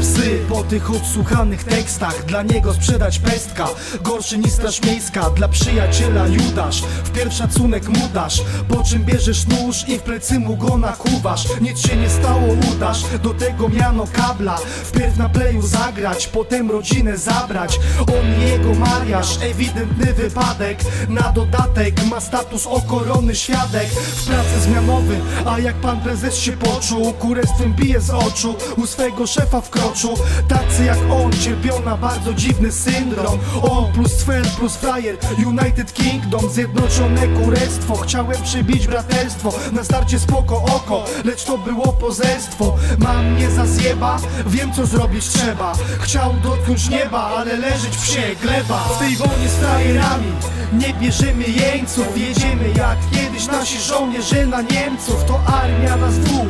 psy Po tych odsłuchanych tekstach. Dla niego sprzedać pestka Gorszy niż straż miejska. Dla przyjaciela Judasz Wpierw szacunek mu dasz. Po czym bierzesz nóż i w plecy mu go nakuwasz. Nic się nie stało, udasz Do tego miano kabla. Wpierw na playu zagrać Potem rodzinę zabrać. On i jego mariaż Ewidentny wypadek. Na dodatek ma status okorony świadek. W pracy zmianowy A jak pan prezes się poczuł Kurestwem bije z oczu U swego szefa wkroczył Tacy jak on cierpią na bardzo dziwny syndrom. On plus Sven plus frajer United Kingdom. Zjednoczone Królestwo Chciałem przybić braterstwo. Na starcie spoko oko Lecz to było pozerstwo. Mam mnie za zjeba Wiem co zrobić trzeba. Chciał dotknąć nieba Ale leżeć w psie gleba. W tej wojnie z frajerami Nie bierzemy jeńców. Jedziemy jak kiedyś nasi żołnierze na Niemców. To armia nas dwóch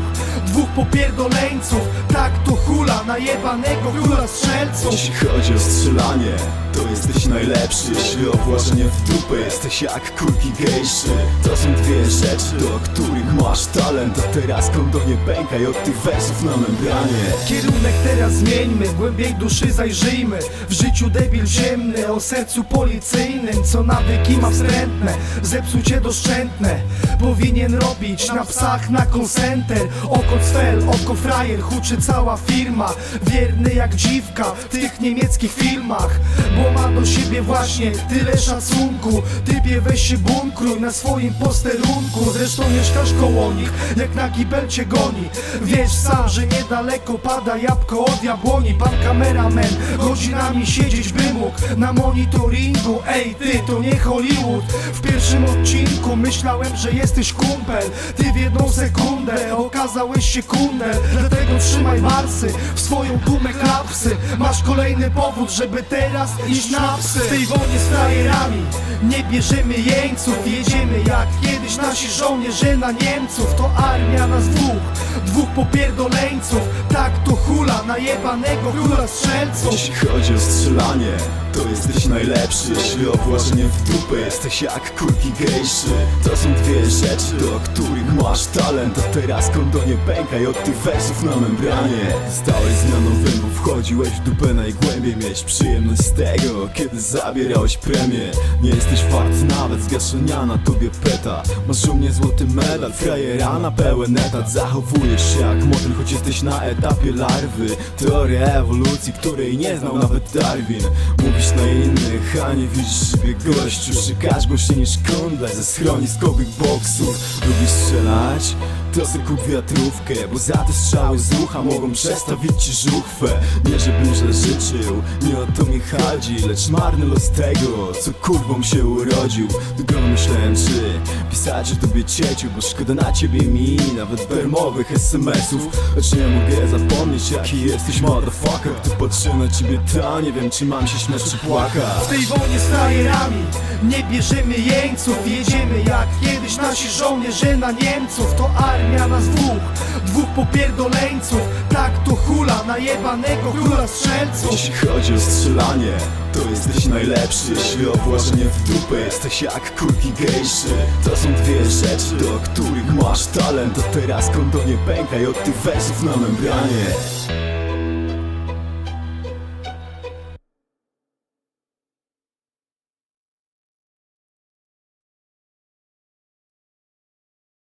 Dwóch popierdoleńców Tak to hula najebanego króla strzelców. Jeśli chodzi o strzelanie, to jesteś najlepszy. Jeśli o włożenie w dupę, jesteś jak kulki gejszy. To są dwie rzeczy, do których masz talent. A teraz kondonie pękaj od tych wersów na membranie. Kierunek teraz zmieńmy, głębiej duszy zajrzyjmy. W życiu debil ziemny, o sercu policyjnym. Co nawyki ma wstrętne, zepsucie doszczętne. Powinien robić na psach na call center. Oko cfel, oko frajer, huczy cała firma Wierny jak dziwka w tych niemieckich filmach. Bo ma do siebie właśnie tyle szacunku. Typie weź się bunkruj na swoim posterunku. Zresztą mieszkasz koło nich, jak na kibel cię goni. Wiesz sam, że niedaleko pada jabłko od jabłoni. Pan kameraman godzinami siedzieć by mógł. Na monitoringu Ej ty, to nie Hollywood. W pierwszym odcinku myślałem, że jesteś kumpel. Ty w jedną sekundę okazałeś się kundel. Dlatego trzymaj marsy w swoją dumę klapsy. Masz kolejny powód, żeby teraz iść na psy. W tej wojnie z frajerami nie bierzemy jeńców. Jedziemy jak kiedyś nasi żołnierze na Niemców. To armia nas dwóch, dwóch popierdoleńców. Tak to hula najebanego króla strzelców. Jeśli chodzi o strzelanie, to jesteś najlepszy. Jeśli o włożenie w dupę, jesteś jak kulki gejszy. To są dwie rzeczy, do których masz talent. A teraz kondonie pękaj od tych wersów na membranie Stałeś zmianą węglu, wchodziłeś w dupę najgłębiej Mieć przyjemność z tego, kiedy zabierałeś premię. Nie jesteś fakt nawet, zgaszenia na tobie peta. Masz u mnie złoty medal, frajera na pełen etat. Zachowujesz się jak motyl, choć jesteś na etapie larwy. Teoria ewolucji, której nie znał nawet Darwin. Mówisz na innych, a nie widzisz siebie gościu. Szykasz głośniej niż kundle ze schroniskowych boksów. Lubisz strzelać? To kup wiatrówkę, bo za te strzały z ucha mogą przestawić ci żuchwę. Nie żebym źle życzył, nie o to mi chodzi Lecz marny los tego, co kurwą się urodził. Długo myślałem, czy pisać o tobie cieciu Bo szkoda na ciebie mi, nawet darmowych SMS-ów Lecz nie mogę zapomnieć, jaki jesteś motherfucker Gdy patrzę na ciebie, to nie wiem, czy mam się śmiać czy płakać. W tej wojnie z frajerami nie bierzemy jeńców Jedziemy jak kiedyś nasi żołnierze na Niemców To armia nas dwóch, dwóch popierdoleńców Tak to hula najebanego króla strzelców. Jeśli chodzi o strzelanie, to jesteś najlepszy. Jeśli o włożenie w dupę, jesteś jak kulki gejszy. To są dwie rzeczy, do których masz talent. A teraz kondonie pękaj od tych wersów na membranie